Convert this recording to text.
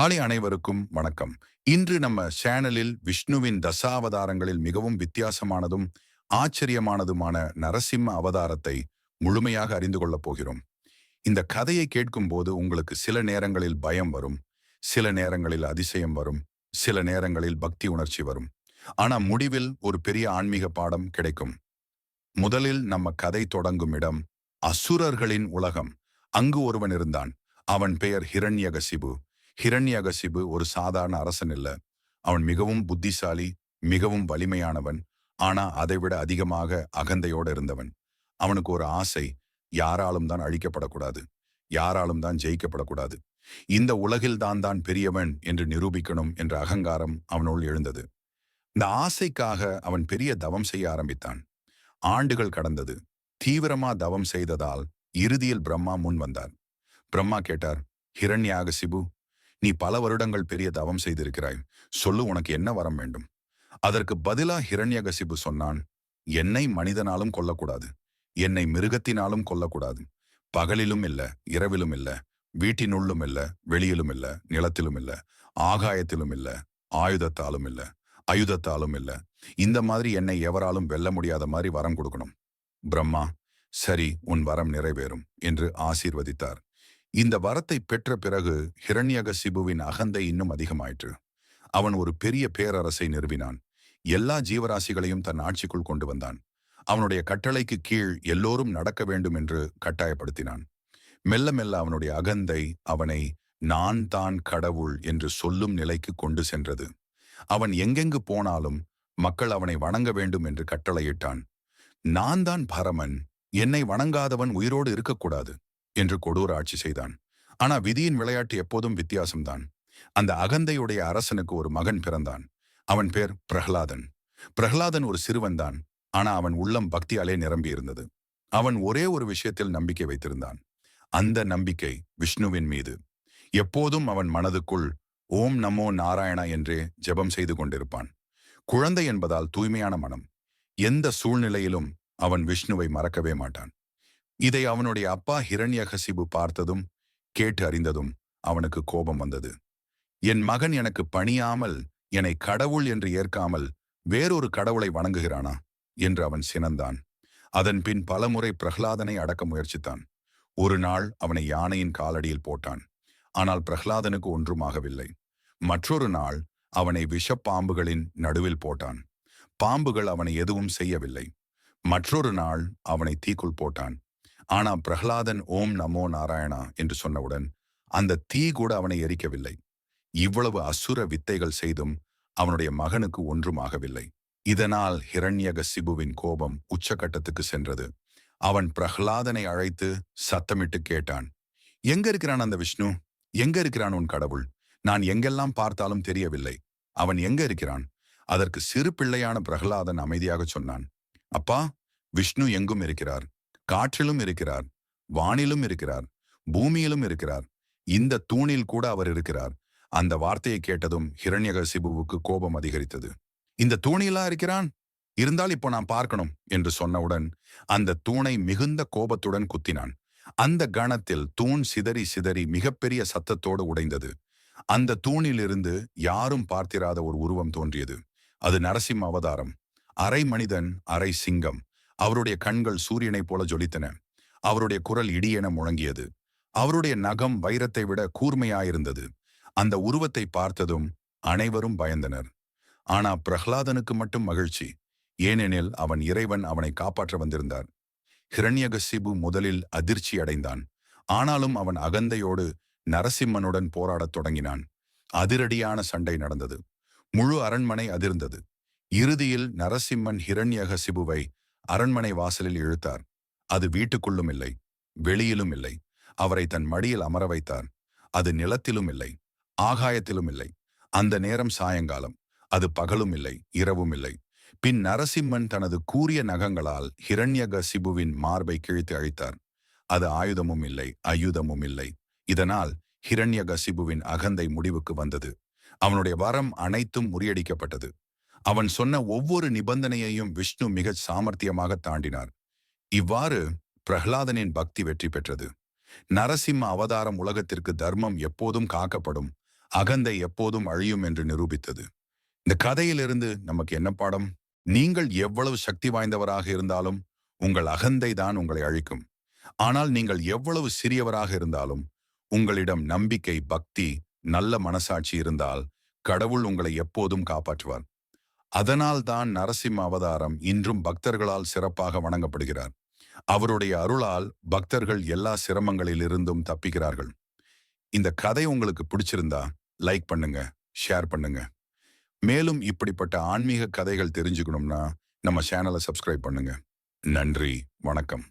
ஆலை அனைவருக்கும் வணக்கம். இன்று நம்ம சேனலில் விஷ்ணுவின் தசாவதாரங்களில் மிகவும் வித்தியாசமானதும் ஆச்சரியமானதுமான நரசிம்ம அவதாரத்தை முழுமையாக அறிந்து கொள்ளப் போகிறோம். இந்த கதையை கேட்கும்போது உங்களுக்கு சில நேரங்களில் பயம் வரும் சில நேரங்களில் அதிசயம் வரும் சில நேரங்களில் பக்தி உணர்ச்சி வரும். ஆனா முடிவில் ஒரு பெரிய ஆன்மீக பாடம் கிடைக்கும். முதலில் நம்ம கதை தொடங்கும் இடம் அசுரர்களின் உலகம். அங்கு ஒருவன் இருந்தான். அவன் பெயர் ஹிரண்யகசிபு. ஹிரண்யகசிபு ஒரு சாதாரண அரசன் இல்ல. அவன் மிகவும் புத்திசாலி மிகவும் வலிமையானவன் ஆனா அதைவிட அதிகமாக அகந்தையோடு இருந்தவன். அவனுக்கு ஒரு ஆசை யாராலும் தான் அழிக்கப்படக்கூடாது யாராலும் தான் ஜெயிக்கப்படக்கூடாது. இந்த உலகில் தான் தான் பெரியவன் என்று நிரூபிக்கணும் என்ற அகங்காரம் அவனுள் எழுந்தது. இந்த ஆசைக்காக அவன் பெரிய தவம் செய்ய ஆரம்பித்தான். ஆண்டுகள் கடந்தது. தீவிரமா தவம் செய்ததால் இறுதியில் பிரம்மா முன் வந்தார். பிரம்மா கேட்டார் ஹிரண்யாக சிபு நீ பல வருடங்கள் பெரிய தவம் செய்திருக்கிறாய். சொல்லு உனக்கு என்ன வரம் வேண்டும்? அதற்கு பதிலா ஹிரண்யகசிபு சொன்னான் என்னை மனிதனாலும் கொல்லக்கூடாது. என்னை மிருகத்தினாலும் கொல்லக்கூடாது. பகலிலும் இல்ல இரவிலும் இல்ல வீட்டினுள்ளும் இல்ல வெளியிலும் இல்ல நிலத்திலும் இல்ல ஆகாயத்திலும் இல்ல ஆயுதத்தாலும் இல்ல அயுதத்தாலும் இல்ல. இந்த மாதிரி என்னை எவராலும் வெல்ல முடியாத மாதிரி வரம் கொடுக்கணும். பிரம்மா சரி உன் வரம் நிறைவேறும் என்று ஆசீர்வதித்தார். இந்த வரத்தை பெற்ற பிறகு ஹிரண்யகசிபுவின் அகந்தை இன்னும் அதிகமாயிற்று. அவன் ஒரு பெரிய பேரரசை நிறுவினான். எல்லா ஜீவராசிகளையும் தன் ஆட்சிக்குள் கொண்டு வந்தான். அவனுடைய கட்டளைக்கு கீழ் எல்லோரும் நடக்க வேண்டும் என்று கட்டாயப்படுத்தினான். மெல்ல மெல்ல அவனுடைய அகந்தை அவனை நான் தான் கடவுள் என்று சொல்லும் நிலைக்கு கொண்டு சென்றது. அவன் எங்கெங்கு போனாலும் மக்கள் அவனை வணங்க வேண்டும் என்று கட்டளையிட்டான். நான் தான் பரமன். என்னை வணங்காதவன் உயிரோடு இருக்கக்கூடாது. என்று கொடூர ஆட்சி செய்தான். ஆனா விதியின் விளையாட்டு எப்போதும் வித்தியாசம்தான். அந்த அகந்தையுடைய அரசனுக்கு ஒரு மகன் பிறந்தான். அவன் பேர் பிரஹ்லாதன். பிரஹ்லாதன் ஒரு சிறுவன்தான். ஆனா அவன் உள்ளம் பக்தியாலே நிரம்பியிருந்தது. அவன் ஒரே ஒரு விஷயத்தில் நம்பிக்கை வைத்திருந்தான். அந்த நம்பிக்கை விஷ்ணுவின் மீது. எப்போதும் அவன் மனதுக்குள் ஓம் நமோ நாராயணா என்றே ஜெபம் செய்து கொண்டிருப்பான். குழந்தை என்பதால் தூய்மையான மனம். எந்த சூழ்நிலையிலும் அவன் விஷ்ணுவை மறக்கவே மாட்டான். இதை அவனுடைய அப்பா ஹிரண்யகசிபு பார்த்ததும் கேட்டு அறிந்ததும் அவனுக்கு கோபம் வந்தது. என் மகன் எனக்கு பணியாமல் என்னை கடவுள் என்று ஏற்காமல் வேறொரு கடவுளை வணங்குகிறானா? என்று அவன் சினந்தான். அதன் பின் பலமுறை பிரகலாதனை அடக்க முயற்சித்தான். ஒரு நாள் அவனை யானையின் காலடியில் போட்டான். ஆனால் பிரகலாதனுக்கு ஒன்றுமாகவில்லை. மற்றொரு நாள் அவனை விஷப்பாம்புகளின் நடுவில் போட்டான். பாம்புகள் அவனை எதுவும் செய்யவில்லை. மற்றொரு நாள் அவனை தீக்குள் போட்டான். ஆனா பிரகலாதன் ஓம் நமோ நாராயணா என்று சொன்னவுடன் அந்த தீ கூட அவனை எரிக்கவில்லை. இவ்வளவு அசுர வித்தைகள் செய்தும் அவனுடைய மகனுக்கு ஒன்றும் ஆகவில்லை இதனால் ஹிரண்யக சிபுவின் கோபம் உச்சக்கட்டத்துக்கு சென்றது. அவன் பிரஹ்லாதனை அழைத்து சத்தமிட்டு கேட்டான் எங்க இருக்கிறான் அந்த விஷ்ணு? எங்க இருக்கிறான் உன் கடவுள்? நான் எங்கெல்லாம் பார்த்தாலும் தெரியவில்லை. அவன் எங்க இருக்கிறான்? அதற்கு சிறு பிள்ளையான பிரகலாதன் அமைதியாக சொன்னான் அப்பா விஷ்ணு எங்கும் இருக்கிறார். காற்றிலும் இருக்கிறார் வானிலும் இருக்கிறார் பூமியிலும் இருக்கிறார். இந்த தூணில் கூட அவர் இருக்கிறார். அந்த வார்த்தையை கேட்டதும் ஹிரண்யகசிபுவுக்கு கோபம் அதிகரித்தது. இந்த தூணிலா இருக்கிறான்? இருந்தால் இப்போ நான் பார்க்கணும் என்று சொன்னவுடன் அந்த தூணை மிகுந்த கோபத்துடன் குத்தினான். அந்த கணத்தில் தூண் சிதறி சிதறி மிகப்பெரிய சத்தத்தோடு உடைந்தது. அந்த தூணிலிருந்து யாரும் பார்த்திராத ஒரு உருவம் தோன்றியது. அது நரசிம்ம அவதாரம். அரை மனிதன் அரை சிங்கம். அவருடைய கண்கள் சூரியனைப் போல ஜொலித்தன. அவருடைய குரல் இடியென முழங்கியது. அவருடைய நகம் வைரத்தை விட கூர்மையாயிருந்தது. அந்த உருவத்தை பார்த்ததும் அனைவரும் பயந்தனர். ஆனா பிரஹ்லாதனுக்கு மட்டும் மகிழ்ச்சி. ஏனெனில் அவன் இறைவன் அவனை காப்பாற்ற வந்திருந்தார். ஹிரண்யகசிபு முதலில் அதிர்ச்சி அடைந்தான். ஆனாலும் அவன் அகந்தையோடு நரசிம்மனுடன் போராடத் தொடங்கினான். அதிரடியான சண்டை நடந்தது. முழு அரண்மனை அதிர்ந்தது. இறுதியில் நரசிம்மன் ஹிரண்யகசிபுவை அரண்மனை வாசலில் இழுத்தார். அது வீட்டுக்குள்ளும் இல்லை வெளியிலும் இல்லை. அவரை தன் மடியில் அமர வைத்தார். அது நிலத்திலும் இல்லை ஆகாயத்திலும் இல்லை. அந்த நேரம் சாயங்காலம். அது பகலும் இல்லை இரவும் இல்லை. பின் நரசிம்மன் தனது கூரிய நகங்களால் ஹிரண்யகசிபுவின் மார்பை கிழித்து அழித்தார். அது ஆயுதமும் இல்லை அயுதமும் இல்லை. இதனால் ஹிரண்யகசிபுவின் அகந்தை முடிவுக்கு வந்தது. அவனுடைய வரம் அனைத்தும் முறியடிக்கப்பட்டது. அவன் சொன்ன ஒவ்வொரு நிபந்தனையையும் விஷ்ணு மிகச் சாமர்த்தியமாக தாண்டினார். இவ்வாறு பிரகலாதனின் பக்தி வெற்றி பெற்றது. நரசிம்ம அவதாரம் உலகத்திற்கு தர்மம் எப்போதும் காக்கப்படும் அகந்தை எப்போதும் அழியும் என்று நிரூபித்தது. இந்த கதையிலிருந்து நமக்கு என்ன பாடம்? நீங்கள் எவ்வளவு சக்தி வாய்ந்தவராக இருந்தாலும் உங்கள் அகந்தை தான் உங்களை அழிக்கும். ஆனால் நீங்கள் எவ்வளவு சிறியவராக இருந்தாலும் உங்களிடம் நம்பிக்கை பக்தி நல்ல மனசாட்சி இருந்தால் கடவுள் உங்களை எப்போதும் காப்பாற்றுவார். அதனால் தான் நரசிம்ம அவதாரம் இன்றும் பக்தர்களால் சிறப்பாக வணங்கப்படுகிறார். அவருடைய அருளால் பக்தர்கள் எல்லா சிரமங்களிலிருந்தும் தப்பிக்கிறார்கள். இந்த கதை உங்களுக்கு பிடிச்சிருந்தா லைக் பண்ணுங்க ஷேர் பண்ணுங்க. மேலும் இப்படிப்பட்ட ஆன்மீக கதைகள் தெரிஞ்சுக்கணும்னா நம்ம சேனலை சப்ஸ்கிரைப் பண்ணுங்க. நன்றி வணக்கம்.